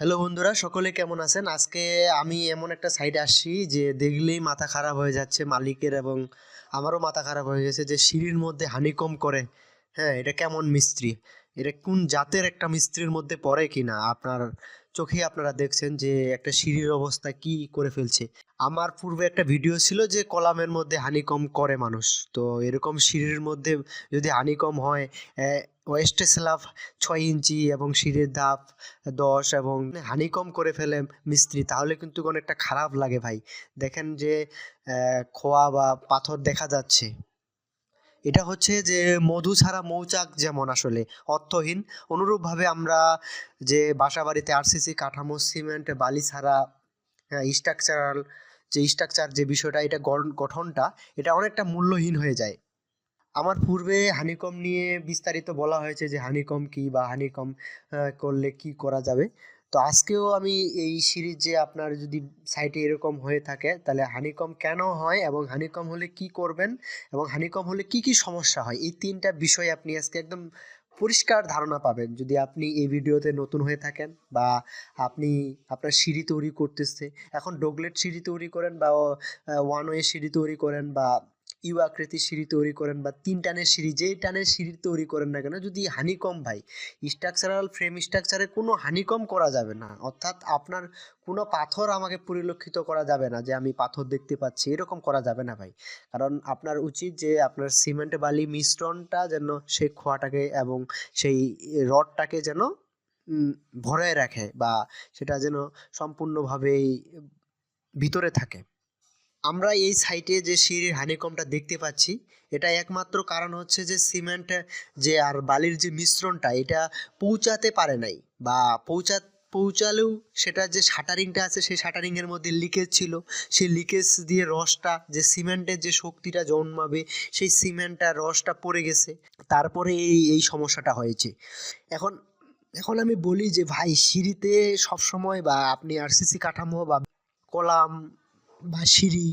Hello বন্ধুরা, সকলে কেমন আছেন? আজকে আমি এমন একটা সাইডে আসছি যে দেখলেই মাথা খারাপ হয়ে যাচ্ছে মালিকের এবং আমারও মাথা খারাপ হয়ে গেছে যে সিঁড়ির মধ্যে হানিকম করে। হ্যাঁ এটা কেমন মিস্ত্রি? এটা কোন জাতের একটা মিস্ত্রির মধ্যে পড়ে কিনা? আপনার চোখে আপনারা দেখছেন যে একটা সিঁড়ির অবস্থা কি করে ফেলছে। আমার পূর্বে একটা ভিডিও ছিল যে কলামের মধ্যে হানিকম করে মানুষ। তো এরকম সিঁড়ির মধ্যে যদি হানিকম হয় ওয়েস্টে স্ল্যাব ছয় ইঞ্চি এবং সিঁড়ির ধাপ দশ এবং হানিকম করে ফেলে মিস্ত্রি, তাহলে কিন্তু অনেকটা খারাপ লাগে ভাই। দেখেন যে খোয়া বা পাথর দেখা যাচ্ছে। এটা হচ্ছে যে মধু ছাড়া মৌচাক যেমন আসলে অর্থহীন, অনুরূপভাবে আমরা যে বাসা বাড়িতে আরসিসি কাঠামো, সিমেন্ট, বালি ছাড়া স্ট্রাকচারাল যে স্ট্রাকচার যে বিষয়টা, এটা গঠনটা, এটা অনেকটা মূল্যহীন হয়ে যায়। আমার পূর্বে হানিকম নিয়ে বিস্তারিত বলা হয়েছে যে হানিকম কি বা হানিকম করলে কি করা যাবে। তো আজকেও আমি এই সিরিজে আপনার যদি সাইটে এরকম হয়ে থাকে, তাহলে হানিকম কেন হয় এবং হানিকম হলে কি করবেন এবং হানিকম হলে কি কি সমস্যা হয়? এই তিনটা বিষয় আপনি আজকে একদম পরিষ্কার ধারণা পাবেন। যদি আপনি এই ভিডিওতে নতুন হয়ে থাকেন বা আপনি আপনার সিঁড়ি তৈরি করতেছে, এখন ডোগলেট সিঁড়ি তৈরি করেন বা ওয়ান ওয়ে সিঁড়ি তৈরি করেন বা ইউ আকৃতির সিঁড়ি তৈরি করেন বা তিন টানের সিঁড়ি, যেই টানের সিঁড়ি তৈরি করেন না কেন, যদি হানিকম ভাই স্ট্রাকচারাল ফ্রেম স্ট্রাকচারে কোনো হানিকম করা যাবে না, অর্থাৎ আপনার কোনো পাথর আমাকে পরিলক্ষিত করা যাবে না যে আমি পাথর দেখতে পাচ্ছি, এরকম করা যাবে না ভাই। কারণ আপনার উচিত যে আপনার সিমেন্ট বালি মিশ্রণটা যেন সেই খোয়াটাকে এবং সেই রডটাকে যেন ভরায় রাখে বা সেটা যেন সম্পূর্ণভাবেই ভিতরে থাকে। আমরা এই সাইটে যে সিঁড়ির হানিকমটা দেখতে পাচ্ছি এটা একমাত্র কারণ হচ্ছে যে সিমেন্ট যে আর বালির যে মিশ্রণটা, এটা পৌঁছাতে পারে নাই বা পৌঁছা, পৌঁছালেও সেটা যে শাটারিংটা আছে, সেই শাটারিংয়ের মধ্যে লিকেজ ছিল। সেই লিকেজ দিয়ে রসটা, যে সিমেন্টের যে শক্তিটা জন্মাবে, সেই সিমেন্টটা, রসটা পড়ে গেছে। তারপরে এই এই সমস্যাটা হয়েছে। এখন এখন আমি বলি যে ভাই, সিঁড়িতে সবসময় বা আপনি আরসিসি কাঠামো বা কলাম বা সিঁড়ি।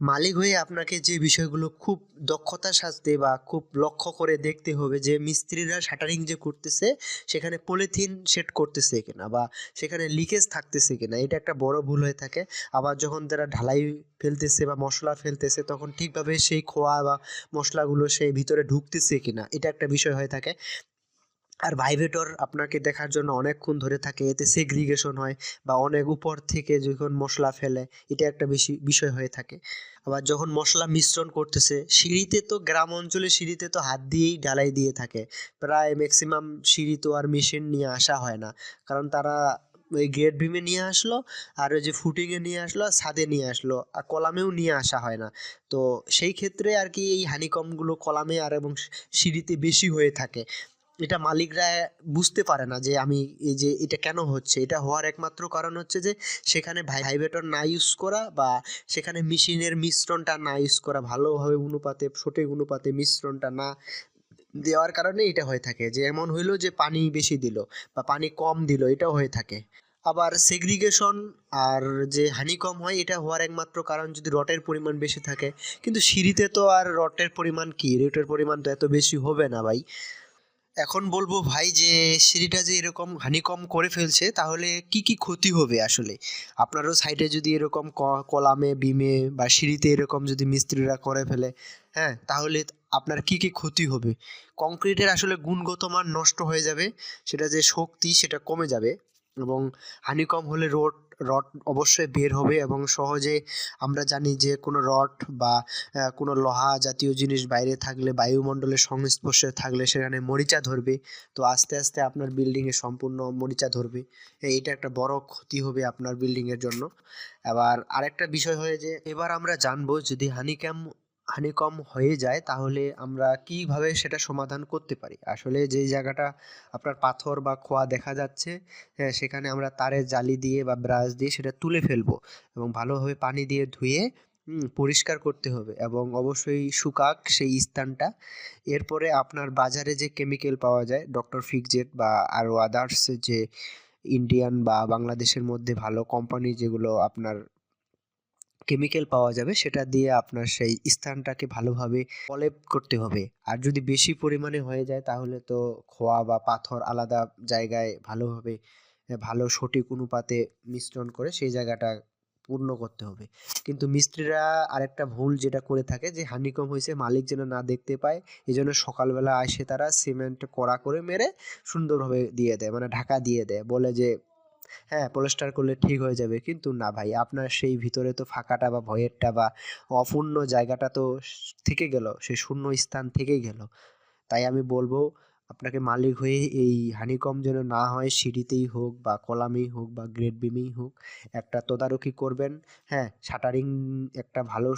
মালিক হয়ে আপনাকে যে বিষয়গুলো খুব দক্ষতার সাথে বা খুব লক্ষ্য করে দেখতে হবে যে মিস্ত্রিরা শাটারিং যে করতেছে, সেখানে পলিথিন সেট করতেছে কিনা বা সেখানে লিকেজ থাকতেছে কিনা, এটা একটা বড় ভুল হয়ে থাকে। আবার যখন তারা ঢালাই ফেলতেছে বা মশলা ফেলতেছে, তখন ঠিকভাবে সেই খোয়া বা মশলাগুলো সেই ভিতরে ঢুকতেছে কিনা, এটা একটা বিষয় হয়ে থাকে। আর ভাইব্রেটর আপনাকে দেখার জন্য অনেকক্ষণ ধরে থাকে, এতে সেগ্রিগেশন হয় বা অনেক উপর থেকে যখন মশলা ফেলে, এটা একটা বেশি বিষয় হয়ে থাকে। আবার যখন মশলা মিশ্রণ করতেছে, সিঁড়িতে তো গ্রাম অঞ্চলে সিঁড়িতে তো হাত দিয়েই ঢালাই দিয়ে থাকে। প্রায় ম্যাক্সিমাম সিঁড়ি তো আর মেশিন নিয়ে আসা হয় না। কারণ তারা ওই গেট ভিমে নিয়ে আসলো, আর ওই যে ফুটিংয়ে নিয়ে আসলো ছাদে নিয়ে আসলো, আর কলামেও নিয়ে আসা হয় না। তো সেই ক্ষেত্রে আর কি এই হানিকমগুলো কলামে আর এবং সিঁড়িতে বেশি হয়ে থাকে। এটা মালিকরা বুঝতে পারে না যে আমি এই যে এটা কেন হচ্ছে। এটা হওয়ার একমাত্র কারণ হচ্ছে যে সেখানে ভাইব্রেটর না ইউজ করা বা সেখানে মেশিনের মিশ্রণটা না ইউজ করা, ভালোভাবে অনুপাতে, সঠিক অনুপাতে মিশ্রণটা না দেওয়ার কারণে এটা হয়ে থাকে। যে এমন হইল যে পানি বেশি দিল বা পানি কম দিল, এটাও হয়ে থাকে। আবার সেগ্রিগেশন আর যে হানি কম হয়, এটা হওয়ার একমাত্র কারণ যদি রটের পরিমাণ বেশি থাকে। কিন্তু সিঁড়িতে তো আর রটের পরিমাণ কি? রটের পরিমাণ তো এত বেশি হবে না ভাই। এখন বলব ভাই যে সিঁড়িটা যে এরকম হানিকম করে ফেলছে, তাহলে কি কি ক্ষতি হবে আসলে? আপনারও সাইডে যদি এরকম কলামে, বিমে বা সিঁড়িতে এরকম যদি মিস্ত্রিরা করে ফেলে হ্যাঁ তাহলে আপনার কি কি ক্ষতি হবে? কংক্রিটের আসলে গুণগত মান নষ্ট হয়ে যাবে, সেটা যে শক্তি সেটা কমে যাবে। এবং হানিকম হলে রড রড অবশ্যই বের হবে এবং সহজে আমরা জানি যে কোনো রড বা কোনো লোহা জাতীয় জিনিস বাইরে থাকলে বায়ুমণ্ডলের সংস্পর্শে থাকলে সেখানে মরিচা ধরবে। তো আস্তে আস্তে আপনার বিল্ডিংয়ে সম্পূর্ণ মরিচা ধরবে। এটা একটা বড় ক্ষতি হবে আপনার বিল্ডিংয়ের জন্য। এবার আরেকটা বিষয় হয়ে যে, এবার আমরা জানব যদি হানিকম হানিকম হয়ে যায়, তাহলে আমরা কীভাবে সেটা সমাধান করতে পারি? আসলে যেই জায়গাটা আপনার পাথর বা খোয়া দেখা যাচ্ছে সেখানে আমরা তারের জালি দিয়ে বা ব্রাশ দিয়ে সেটা তুলে ফেলব এবং ভালোভাবে পানি দিয়ে ধুয়ে পরিষ্কার করতে হবে এবং অবশ্যই শুকাক সেই স্থানটা। এরপরে আপনার বাজারে যে কেমিক্যাল পাওয়া যায়, ডক্টর ফিকজেট বা আরও আদার্স যে ইন্ডিয়ান বা বাংলাদেশের মধ্যে ভালো কোম্পানি যেগুলো আপনার কেমিক্যাল পাওয়া যাবে, সেটা দিয়ে আপনার সেই স্থানটাকে ভালোভাবে প্রলেপ করতে হবে। আর যদি বেশি পরিমাণে হয়ে যায়, তাহলে তো খোয়া বা পাথর আলাদা জায়গায় ভালোভাবে ভালো সঠিক অনুপাতে মিশ্রণ করে সেই জায়গাটা পূর্ণ করতে হবে। কিন্তু মিস্ত্রিরা আরেকটা ভুল যেটা করে থাকে, যে হানিকম হয়েছে মালিক যেন না দেখতে পায় এই জন্য সকালবেলা আসে তারা সিমেন্ট কড়া করে মেরে সুন্দরভাবে দিয়ে দেয় মানে ঢাকা দিয়ে দেয়। বলে যে হ্যাঁ পলেস্টার করলে ঠিক হয়ে যাবে। কিন্তু না ভাই, আপনার সেই ভিতরে তো ফাঁকাটা বা ভয়েরটা বা অপূর্ণ জায়গাটা তো থেকে গেল, সেই শূন্য স্থান থেকেই গেল। তাই আমি বলব, আপনাকে মালিক হয়ে এই হানিকম যেন না হয়, সিঁড়িতেই হোক বা কলামেই হোক বা গ্রেড বিমেই হোক, একটা তদারকি করবেন। হ্যাঁ শাটারিং একটা ভালো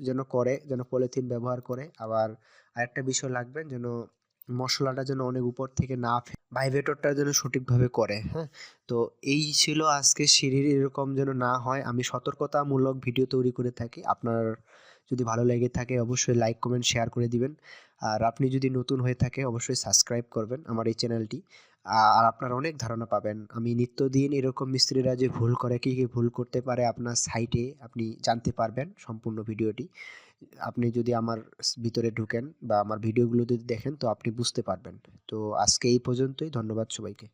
যেন করে, যেন পলিথিন ব্যবহার করে। আবার আরেকটা বিষয় লাগবেন যেন মশলাটা যেন অনেক উপর থেকে না ভাইব্রেটরটা যেন সঠিকভাবে করে হ্যাঁ? তো এই ছিল আজকে সিঁড়ির এরকম যেন না হয়। আমি সতর্কতামূলক ভিডিও তৈরি করে থাকি। আপনার যদি ভালো লেগে থাকে অবশ্যই লাইক কমেন্ট শেয়ার করে দিবেন। আর আপনি যদি নতুন হয়ে থাকে অবশ্যই সাবস্ক্রাইব করবেন আমার এই চ্যানেলটি আর আপনার অনেক ধারণা পাবেন। আমি নিত্যদিন এরকম মিস্ত্রিরা যে ভুল করে, কী কী ভুল করতে পারে আপনার সাইটে আপনি জানতে পারবেন সম্পূর্ণ ভিডিওটি। আপনি যদি আমার ভিতরে ঢুকেন বা আমার ভিডিওগুলো যদি দেখেন, তো আপনি বুঝতে পারবেন। তো আজকে এই পর্যন্তই। ধন্যবাদ সবাইকে।